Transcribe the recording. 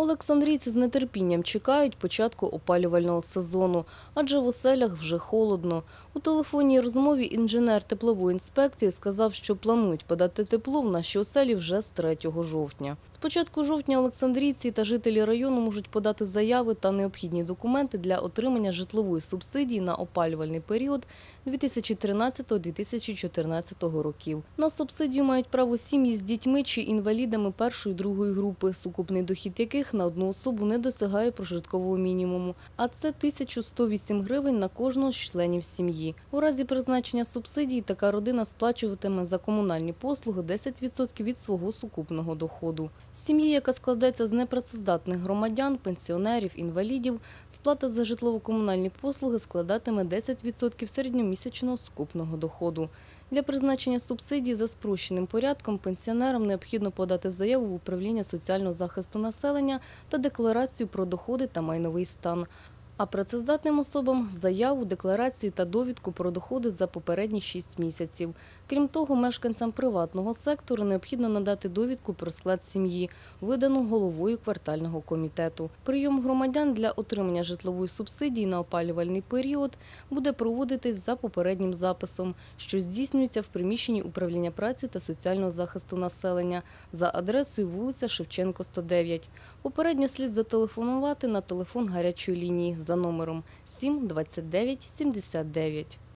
Олександрійці з нетерпінням чекають початку опалювального сезону, адже в оселях вже холодно. У телефонній розмові інженер теплової інспекції сказав, що планують подати тепло в наші оселі вже з 3 жовтня. З початку жовтня олександрійці та жителі району можуть подати заяви та необхідні документи для отримання житлової субсидії на опалювальний період 2013-2014 років. На субсидію мають право сім'ї з дітьми чи інвалідами першої другої групи, сукупний дохід яких на одну особу не досягає прожиткового мінімуму, а це 1108 гривень на кожного з членів сім'ї. У разі призначення субсидій така родина сплачуватиме за комунальні послуги 10% від свого сукупного доходу. Сім'ї, яка складається з непрацездатних громадян, пенсіонерів, інвалідів, сплата за житлово-комунальні послуги складатиме 10% середньомісячного сукупного доходу. Для призначення субсидій за спрощеним порядком пенсіонерам необхідно подати заяву в управління соціального захисту населення та декларацію про доходи та майновий стан. А працездатним особам заяву, декларацію та довідку про доходи за попередні 6 місяців. Крім того, мешканцям приватного сектору необхідно надати довідку про склад сім'ї, видану головою квартального комітету. Прийом громадян для отримання житлової субсидії на опалювальний період буде проводитись за попереднім записом, що здійснюється в приміщенні управління праці та соціального захисту населення за адресою вулиця Шевченко, 109. Попередньо слід зателефонувати на телефон гарячої лінії за номером 7 29 79.